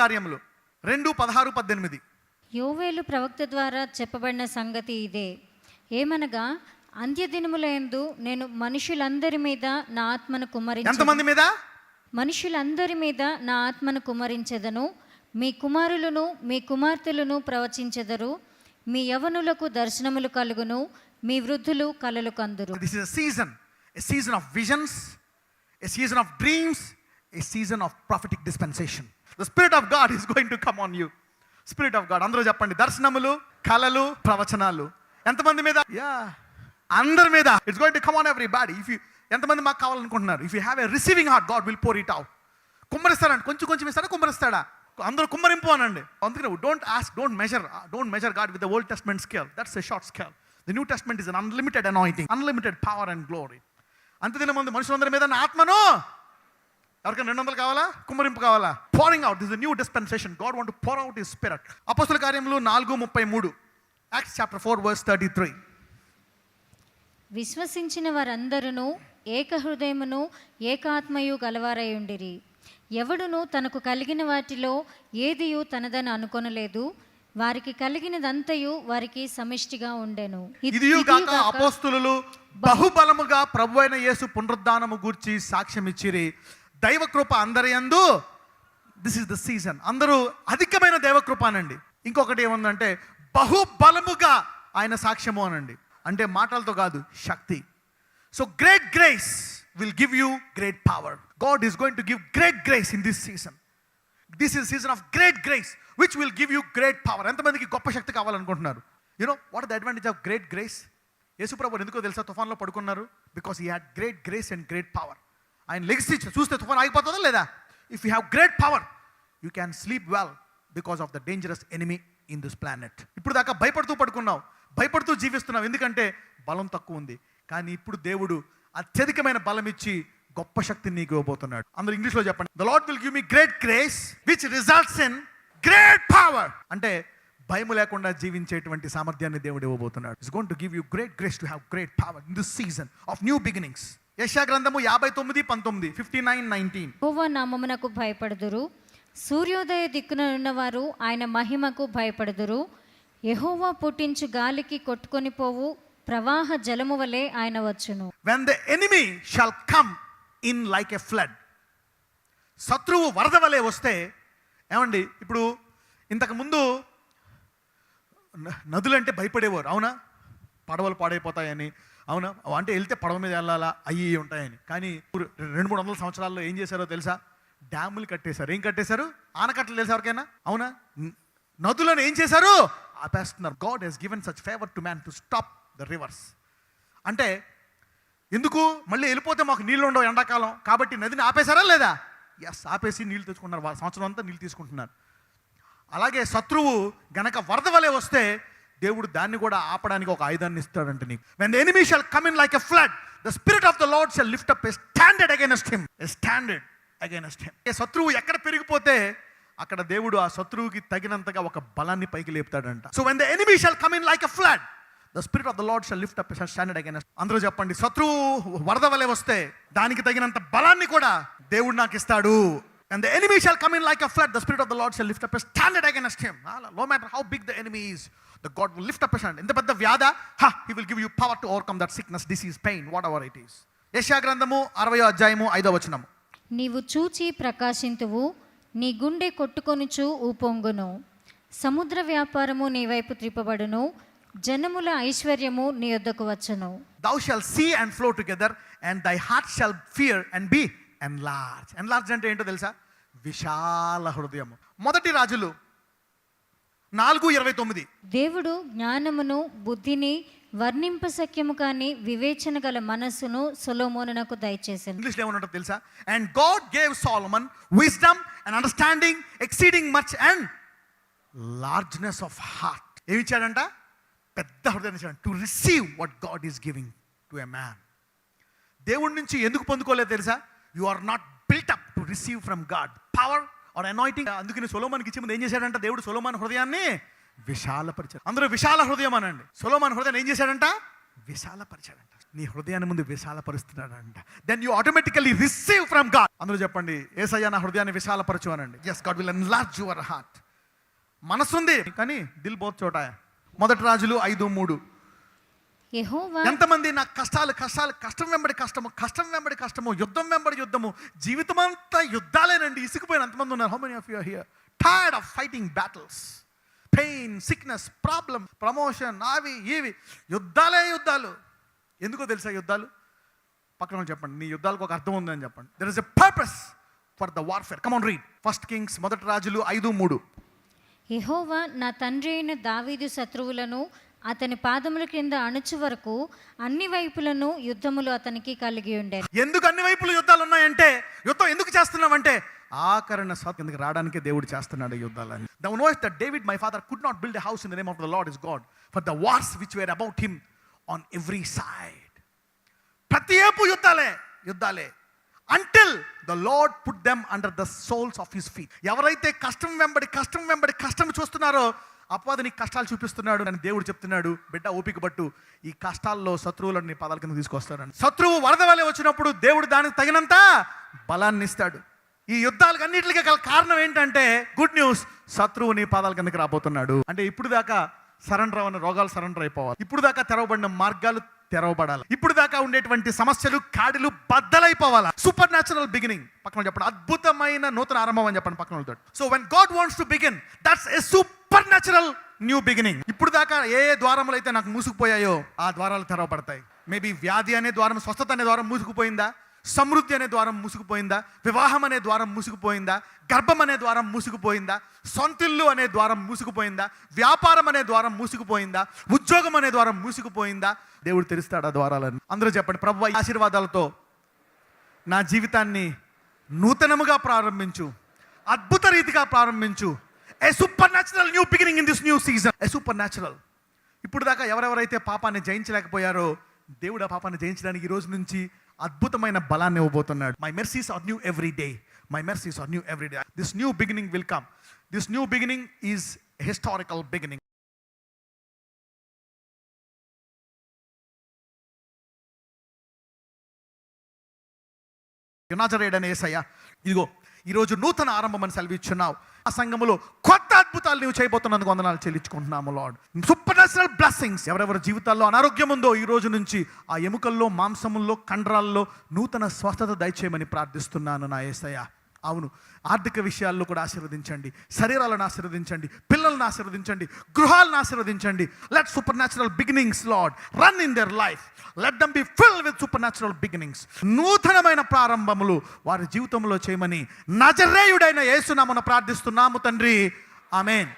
కార్యములు. రెండు పదహారు పద్దెనిమిది. యోవేలు ప్రవక్త ద్వారా చెప్పబడిన సంగతి ఇదే. ఏమనగా అంత్యదినములందు నేను మనుషులందరి మీద నా ఆత్మను కుమ్మరించ ఎంతమంది మీద? మనుషులందరి మీద నా ఆత్మను కుమ్మరించెదను. మీ కుమారులను మీ కుమార్తెలను ప్రవచించెదరు. మీ యవనులకు దర్శనములు కలుగును. మీ వృద్ధులు కలలు కందురు. This is season a season of visions a season of dreams a season of prophetic dispensation the spirit of God is going to come on you spirit of God అందరూ చెప్పండి. దర్శనములు కళలు ప్రవచనాలు. ఎంతమంది మీద? యా అందరి మీద. It's going to come on everybody if you ఎంతమంది మాకు కావాలనుకుంటున్నారు? If you have a receiving heart God will pour it out కుమ్మరిస్తాడండి. కొంచెం కొంచెం ఇస్తాడా? కుమ్మరిస్తాడా? అందరూ కుమ్మరింపు అనండి. అందుకనే don't ask don't measure don't measure God with the old testament scale that's a short scale the new testament is unlimited anointing unlimited power and glory అంతదిన మంది మనుషులందరి మీద నా ఆత్మను ఎవరికైనా రెండు వందలు కావాలా? కుమ్మరింపు కావాలా? Pouring out this new dispensation God want pour out is spirit అపస్తుల కార్యములు నాలుగు ముప్పై మూడు. Acts chapter four verse thirty three విశ్వసించిన వారందరూ ఏక హృదయమును ఏకాత్మయు గలవారై ఉండిరి. ఎవడును తనకు కలిగిన వాటిలో ఏదియు తనదని అనుకొనలేదు. వారికి కలిగినదంతయు వారికి సమిష్టిగా ఉండెను. ఇది- ఇదియు కాక అపోస్తులు బహుబలముగా ప్రభు అయిన యేసు పునరుద్ధానము గూర్చి సాక్ష్యం ఇచ్చిరి దైవకృప అందరి యందు దిస్ ఇస్ ద సీజన్ అందరూ అధికమైన దైవకృప అనండి. ఇంకొకటి ఏముందంటే బహుబలముగా ఆయన సాక్ష్యము అనండి. అంటే మాటలతో కాదు శక్తి. So great grace will give you great power God is going to give great grace in this season this is season of great grace which will give you great power ఎంతమందికి గొప్ప శక్తి కావాలనుకుంటున్నారు? You know what the advantage of great grace యేసుప్రభు ఎందుకో తెలుసా? తుఫాన్లో పడుకున్నారు? Because he had great grace and great power ఆయన లెగ్స్ చూస్తే తుఫాన్ ఆగిపోతుందా లేదా? If you have great power you can sleep well because of the dangerous enemy in this planet ఇప్పుడు దాకా భయపడుతూ పడుకున్నావు భయపడుతూ జీవిస్తున్నావు. ఎందుకంటే బలం తక్కువ ఉంది. కానీ ఇప్పుడు దేవుడు అత్యధికమైన బలం ఇచ్చి గొప్ప శక్తిని నీకు ఇవ్వబోతున్నాడు. అందరూ ఇంగ్లీష్లో చెప్పండి. The lord will give me great grace which results in great power అంటే భయం లేకుండా జీవించేటువంటి సామర్థ్యాన్ని దేవుడు ఇవ్వబోతున్నాడు. Is going to give you great grace to have great power in this season of new beginnings యశా గ్రంథము యాభై తొమ్మిది పంతొమ్మిది ఫిఫ్టీ నైన్ నైన్టీన్. యెహోవా నామమునకు భయపడుదురు. సూర్యోదయ దిక్కున ఉన్నవారు ఆయన మహిమకు భయపడుదురు. యెహోవా పుట్టించు గాలికి కొట్టుకొని పోవు ప్రవాహ జలము వలె ఆయన వచ్చును. When the enemy shall come in like a flood శత్రువు వరద వలె వస్తే ఏమండి ఇప్పుడు ఇంతకు ముందు న- నదులంటే భయపడేవారు అవునా? పడవలు పాడైపోతాయని అవునా? అంటే వెళ్తే పడవ మీద వెళ్ళాలా? అయ్యి ఉంటాయని. కానీ ఇప్పుడు రెండు మూడు వందల సంవత్సరాల్లో ఏం చేశారో తెలుసా? డ్యాములు కట్టేశారు. ఏం కట్టేశారు? ఆనకట్టలు తెలుసా ఎవరికైనా? అవునా? నదులను ఏం చేశారు? ఆపేస్తున్నారు. God he's given such favour to man to stop the rivers. అంటే ఎందుకు? మళ్ళీ వెళ్ళిపోతే మాకు నీళ్ళు ఉండవు ఎండాకాలం. కాబట్టి నదిని ఆపేశారా లేదా? ఎస్ ఆపేసి నీళ్ళు తెచ్చుకుంటున్నారు. సంవత్సరం అంతా నీళ్ళు తీసుకుంటున్నారు. అలాగే శత్రువు గనక వరద వలె వస్తే దేవుడు దాన్ని కూడా ఆపడానికి ఒక ఆయుధాన్ని ఇస్తాడంట నీకు. When the enemy shall come in like a flood the spirit of the lord shall lift up a standard against him a standard against him ఏ శత్రువు ఎక్కడ పెరిగిపోతే అక్కడ దేవుడు ఆ శత్రువుకి తగినంతగా ఒక బలాన్ని పైకి లేపుతాడంట. So when the enemy shall come in like a flood the spirit of the lord shall lift up standard against అందరూ చెప్పండి శత్రువు వరద వలె వస్తే దానికి తగినంత బలాన్ని కూడా దేవుడు నాకు ఇస్తాడు. And the enemy shall come in like a flood. The spirit of the Lord shall lift up a standard against him. No matter how big the enemy is, the God will lift up a standard. ఇంత పెద్ద వ్యాధ హా he will give you power to overcome that sickness, disease, pain, whatever it is. యెషయా గ్రంథము అరవయో అధ్యాయము ఐదో వచనము నీవు చూచి ప్రకాశింతువు నీ గుండె కొట్టుకొనుచు ఊపొంగును సముద్ర వ్యాపారము నీ వైపు త్రిప్పబడును జనముల ఐశ్వర్యము నీ యొద్దకు వచ్చును thou shall see and flow together and thy heart shall fear and be enlarged. Enlarged అంటే ఏంటో తెలుసా? విశాల హృదయము. మొదటి రాజులు నాలుగు ఇరవై తొమ్మిది. దేవుడు జ్ఞానమును బుద్ధిని వర్ణింపశక్యము కాని వివేచన గల మనస్సును సొలోమోనునకు దయచేసెను. ఇంగ్లీష్లో ఏమన్నట్టు తెలుసా? And God gave Solomon wisdom and understanding exceeding much and largeness of heart ఏమి ఇచ్చాడంట? పెద్ద హృదయం ఇచ్చాడు to receive what God is giving to a man దేవుడి నుంచి ఎందుకు పొందుకోలేదు తెలుసా? You are not built up to receive from God power or anointing అందుకని సొలోమాన్కి ఇచ్చే ముందు ఏం చేశాడంట? దేవుడు సొలోమాన్ హృదయాన్ని విశాలపరిచాడు. అందరూ విశాల హృదయం అనండి. సొలోమాన్ హృదయాన్ని ఏం చేశాడంట? విశాలపరిచాడంట. నీ హృదయాన్ని ముందు విశాలపరుస్తున్నాడంట. Then you automatically receive from God అందులో చెప్పండి ఏసయ్య నా హృదయాన్ని విశాలపరచు అనండి. Yes God will enlarge your heart మనసుంది కానీ దిల్ బోత్ చోట. మొదటి రాజులు ఐదు మూడు. ఎంతమంది నాకు కష్టాలు కష్టాలు కష్టం వెంబడి కష్టము కష్టం వెంబడి కష్టము యుద్ధం వెంబడి యుద్ధము జీవితం అంతా యుద్ధాలేనండి ఇసుకుపోయిన ఎంతమంది ఉన్నారు. How many of you here tired of fighting battles pain sickness problem promotion అవి ఇవి. యుద్ధాలే యుద్ధాలు. ఎందుకో తెలుసా యుద్ధాలు? పక్కన చెప్పండి నీ యుద్ధాలకు ఒక అర్థం ఉందని చెప్పండి. There is a purpose for the warfare come on read first Kings మొదటి రాజులు ఐదు మూడు. యెహోవా నా తండ్రి అయిన దావీదు శత్రువులను అతని పాదముల కింద అణుచు వరకు అన్ని వైపులను యుద్ధములు అతనికి కలిగి ఉండేది. ఎందుకు అన్ని వైపులు యుద్ధాలు ఉన్నాయంటే యుద్ధం ఎందుకు చేస్తున్నామంటే ఆకరణ సత్ ఎందుకు రావడానికి దేవుడు చేస్తున్నాడు యుద్ధాలని thou knowest that David my father could not build house in the name of the lord his God for the wars which were about him on every side ప్రతి ఏపు యుద్ధాలే యుద్ధాలే. Until the lord put them under the soles of his feet ఎవరైతే కష్టం వెంబడి కష్టం వెంబడి కష్టం చూస్తున్నారో అపవాది నీకు కష్టాలు చూపిస్తున్నాడు అని దేవుడు చెప్తున్నాడు బిడ్డ ఓపిక పట్టు ఈ కష్టాల్లో శత్రువులను నీ పదాల కింద తీసుకొస్తాడు శత్రువు వరద వలె వచ్చినప్పుడు దేవుడు దానికి తగినంత బలాన్ని ఇస్తాడు. ఈ యుద్ధాలకు అన్నింటికి గల కారణం ఏంటంటే గుడ్ న్యూస్ శత్రువు నీ పాదాల కిందకి రాబోతున్నాడు. అంటే ఇప్పుడు దాకా సరెండర్ అవ్వని రోగాలు సరెండర్ అయిపోవాలి. ఇప్పుడు దాకా తెరవబడిన మార్గాలు తెరవబడాలి. ఇప్పుడు దాకా ఉండేటువంటి సమస్యలు కాడిలు బద్దలైపోవాలా? సూపర్ న్యాచురల్ బిగినింగ్ పక్కన చెప్పండి. అద్భుతమైన నూతన ఆరంభం అని చెప్పండి పక్కన so when God wants to begin that's a supernatural new beginning ఇప్పుడు దాకా ఏ ఏ ద్వారములు అయితే నాకు మూసుకుపోయాయో ఆ ద్వారాలు తెరవబడతాయి. మేబీ వ్యాధి అనే ద్వారం స్వస్థత అనే ద్వారం మూసుకుపోయిందా? సమృద్ధి అనే ద్వారం మూసుకుపోయిందా? వివాహం అనే ద్వారం మూసుకుపోయిందా? గర్భం అనే ద్వారం మూసుకుపోయిందా? సొంతిల్లు అనే ద్వారం మూసుకుపోయిందా? వ్యాపారం అనే ద్వారం మూసుకుపోయిందా? ఉద్యోగం అనే ద్వారం మూసుకుపోయిందా? దేవుడు తెరుస్తాడు ఆ ద్వారాలను అందరూ చెప్పండి ప్రభు ఆశీర్వాదాలతో నా జీవితాన్ని నూతనముగా ప్రారంభించు అద్భుత రీతిగా ప్రారంభించు a supernatural new beginning in this new season a supernatural ఇప్పుడు దాకా ఎవరెవరైతే పాపాన్ని జయించలేకపోయారో దేవుడు ఆ పాపాన్ని జయించడానికి ఈ రోజు నుంచి అద్భుతమైన బలాన్ని ఇవ్వబోతున్నాడు. My mercies are new every day my mercies are new every day this new beginning will come this new beginning is historical beginning యునాజరేడనే ఏసయ్య ఇదిగో ఈరోజు నూతన ఆరంభం అని సెలవిచ్చున్నావు. ఆ సంఘములో కొత్త అద్భుతాలు నీవు చేయబోతున్నందుకు వందనాలు చెల్లించుకుంటున్నాము లార్డ్. సూపర్ న్యాచురల్ బ్లెస్సింగ్స్ ఎవరెవరి జీవితాల్లో అనారోగ్యం ఉందో ఈ రోజు నుంచి ఆ ఎముకల్లో మాంసముల్లో కండరాల్లో నూతన స్వస్థత దయచేయమని ప్రార్థిస్తున్నాను నా ఏసయ్య. అవును. ఆర్థిక విషయాల్లో కూడా ఆశీర్వదించండి. శరీరాలను ఆశీర్వదించండి. పిల్లలను ఆశీర్వదించండి. గృహాలను ఆశీర్వదించండి. Let supernatural beginnings lord run in their life let them be fill with supernatural beginnings నూతనమైన ప్రారంభములు వారి జీవితంలో చేయమని నజరేయుడైన యేసునామను ప్రార్థిస్తున్నాము తండ్రి. ఆమెన్.